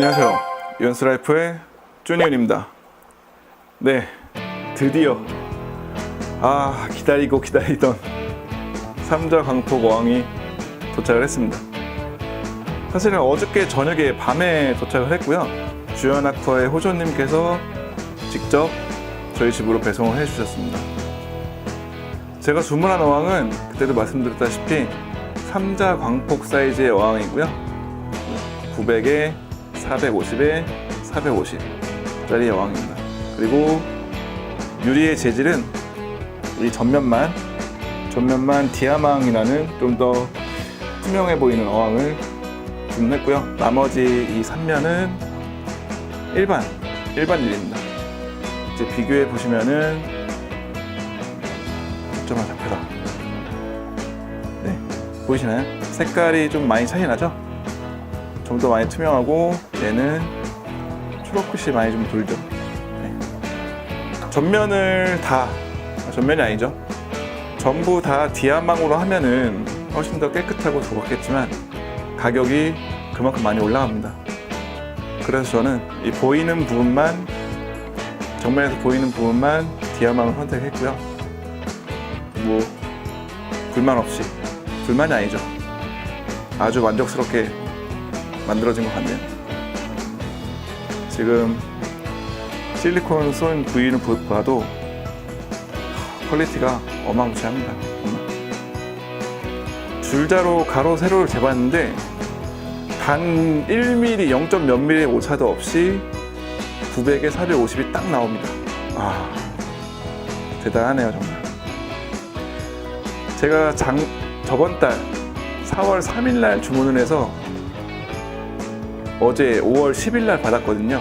안녕하세요. 연스라이프의 쪼니언입니다. 네, 드디어 아 기다리고 기다리던 삼자 광폭 어항이 도착을 했습니다. 사실은 어저께 저녁에 밤에 도착을 했고요. 주연 아쿠아의 호조님께서 직접 저희 집으로 배송을 해주셨습니다. 제가 주문한 어항은 그때도 말씀드렸다시피 삼자 광폭 사이즈의 어항이고요. 900에 450에 450짜리 어항입니다. 그리고 유리의 재질은 이 전면만 전면만 디아망이라는 좀 더 투명해 보이는 어항을 주문했고요. 나머지 이 3면은 일반 일반 유리입니다. 이제 비교해 보시면은 점만 잡혀라. 네 보이시나요? 색깔이 좀 많이 차이 나죠? 좀 더 많이 투명하고 얘는 초록빛이 많이 좀 돌죠. 네. 전면을 다 아, 전면이 아니죠. 전부 다 디아망으로 하면은 훨씬 더 깨끗하고 좋았겠지만 가격이 그만큼 많이 올라갑니다. 그래서 저는 이 보이는 부분만 정면에서 보이는 부분만 디아망을 선택했고요. 뭐 불만 없이 불만이 아니죠. 아주 만족스럽게 만들어진 것 같네요. 지금 실리콘 쏜 부위는 보- 봐도 퀄리티가 어마무시합니다. 줄자로 가로 세로를 재봤는데 단 1mm, 0. 몇 mm 오차도 없이 900에 450이 딱 나옵니다. 아 대단하네요 정말. 제가 장 저번 달 4월 3일 날 주문을 해서 어제 5월 10일 날 받았거든요.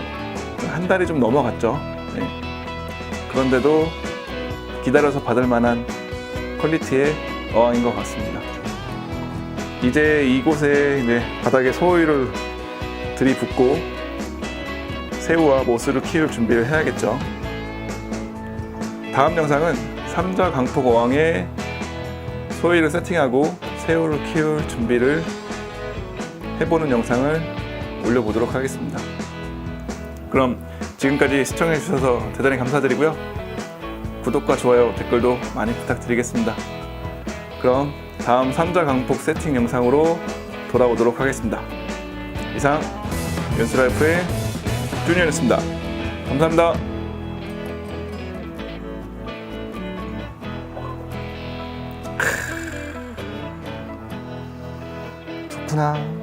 한 달이 좀 넘어갔죠. 네. 그런데도 기다려서 받을 만한 퀄리티의 어항인 것 같습니다. 이제 이곳에 이제 바닥에 소위를 들이붓고 새우와 모스를 키울 준비를 해야겠죠. 다음 영상은 삼자 강폭 어항에 소위를 세팅하고 새우를 키울 준비를 해보는 영상을 올려보도록 하겠습니다. 그럼 지금까지 시청해주셔서 대단히 감사드리고요. 구독과 좋아요, 댓글도 많이 부탁드리겠습니다. 그럼 다음 삼자 강폭 세팅 영상으로 돌아오도록 하겠습니다. 이상 연수라이프의 준이었습니다. 감사합니다. 좋구나.